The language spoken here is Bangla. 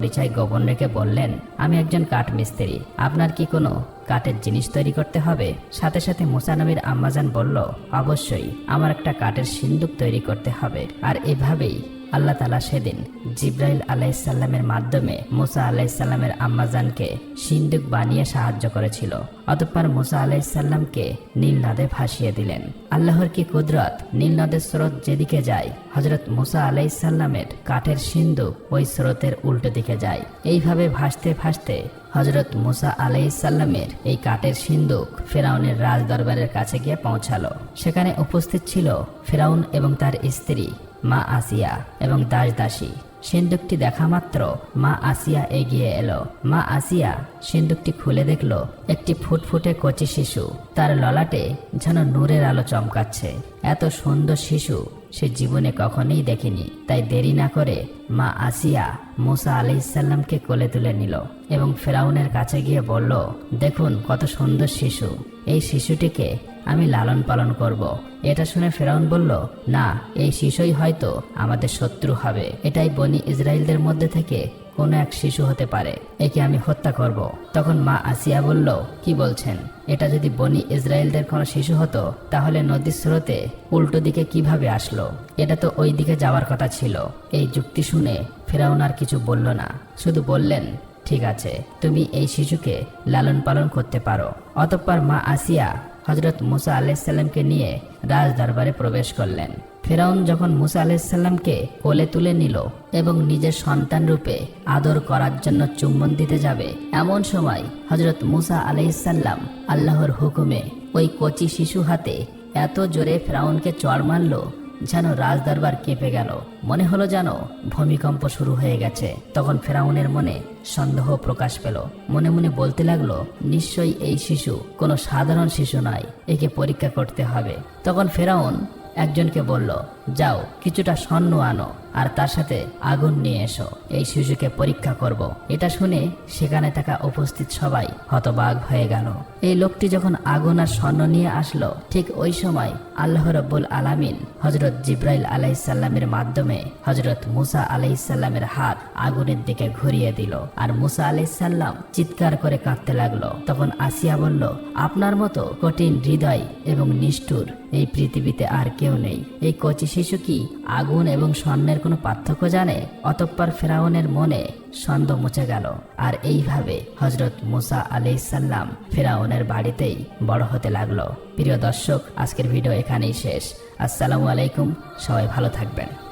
পরিচয় গোপন রেখে বললেন, আমি একজন কাঠ মিস্ত্রি। আপনার কি কোনো কাঠের জিনিস তৈরি করতে হবে? সাথে সাথে মুসানবির আম্মাজান বলল, অবশ্যই। আমার একটা কাঠের সিন্দুক তৈরি করতে হবে। আর এভাবেই আল্লাহ তালা সেদিন জিব্রাইল আলাইসাল্লামের মাধ্যমে মুসা আলাইসাল্লামের আম্মাজানকে সিন্দুক বানিয়ে সাহায্য করেছিল। অতঃপর মুসা আলাইসাল্লামকে নীল নদে ভাসিয়ে দিলেন। আল্লাহর কি কুদরত? নীল নদের স্রোত যেদিকে যায় হজরত মুসা আলাইসাল্লামের কাঠের সিন্দুক ওই স্রোতের উল্টো দিকে যায়। এইভাবে ভাসতে ভাসতে হজরত মুসা আলাইসাল্লামের এই কাঠের সিন্দুক ফেরাউনের রাজ দরবারের কাছে গিয়ে পৌঁছালো। সেখানে উপস্থিত ছিল ফেরাউন এবং তার স্ত্রী। মা আসিয়া এবং দাস দাসী সিন্দুকটি দেখা মাত্র, মা আসিয়া এগিয়ে এলো। মা আসিয়া সিন্দুকটি খুলে দেখল, একটি ফুটফুটে কচি শিশু। তার ললাটে যেন নূরের আলো চমকাচ্ছে। এত সুন্দর শিশু সে জীবনে কখনোই দেখেনি। তাই দেরি না করে মা আসিয়া মুসা আলাইসাল্লামকে কোলে তুলে নিল এবং ফেরাউনের কাছে গিয়ে বলল, দেখুন কত সুন্দর শিশু। এই শিশুটিকে আমি লালন পালন করব। এটা শুনে ফেরাউন বলল, না, এই শিশুই হয়তো আমাদের শত্রু হবে। এটাই বনি ইসরায়েলদের মধ্যে থেকে কোনো এক শিশু হতে পারে, একে আমি হত্যা করব। তখন মা আসিয়া বলল, কি বলছেন? এটা যদি বনি ইসরায়েলদের কোনো শিশু হতো, তাহলে নদীর স্রোতে উল্টো দিকে কীভাবে আসলো? এটা তো ওই দিকে যাওয়ার কথা ছিল। এই যুক্তি শুনে ফেরাউন আর কিছু বলল না। শুধু বললেন, ঠিক আছে, তুমি এই শিশুকে লালন পালন করতে পারো। অতঃপর মা আসিয়া হজরত মুসা আলাইসাল্লামকে নিয়ে রাজ দরবারে প্রবেশ করলেন। ফেরাউন যখন মুসা আলাইসাল্লামকে কোলে তুলে নিল এবং নিজের সন্তান রূপে আদর করার জন্য চুম্বন দিতে যাবে, এমন সময় হজরত মুসা আলাইসাল্লাম আল্লাহর হুকুমে ওই কচি শিশু হাতে এত জোরে ফেরাউনকে চড় মারল যেন রাজদরবার কেঁপে গেল। মনে হলো যেন ভূমিকম্প শুরু হয়ে গেছে। তখন ফেরাউনের মনে সন্দেহ প্রকাশ পেল। মনে মনে বলতে লাগল, নিশ্চয়ই এই শিশু কোনো সাধারণ শিশু নয়, একে পরীক্ষা করতে হবে। তখন ফেরাউন একজনকে বলল, যাও, কিছুটা স্বর্ণ আনো। আর তার সাথে আগুন নিয়ে এসো। এই শিশুকে পরীক্ষা করব। এটা শুনে সেখানে থাকা উপস্থিত সবাই হতবাগ হয়ে গেল। এই লোকটি যখন আগুন আর স্বর্ণ নিয়ে আসলো, ঠিক ওই সময় আল্লাহ রব্বুল আলামিন হজরত জিব্রাইল আলাইসাল্লামের মাধ্যমে হজরত মুসা আলাইসাল্লামের হাত আগুনের দিকে ঘুরিয়ে দিল। আর মুসা আলাইসাল্লাম চিৎকার করে কাঁদতে লাগল। তখন আসিয়া বলল, আপনার মতো কঠিন হৃদয় এবং নিষ্ঠুর এই পৃথিবীতে আর কেউ নেই। এই কচি শিশু কি আগুন এবং স্বর্ণের কোনো পার্থক্য জানে, অতঃপর ফেরাউনের মনে সন্দেহ মুছে গেল। আর এইভাবে হজরত মুসা আলাইসাল্লাম ফেরাউনের বাড়িতেই বড় হতে লাগল। প্রিয় দর্শক, আজকের ভিডিও এখানেই শেষ। আসসালামু আলাইকুম, সবাই ভালো থাকবেন।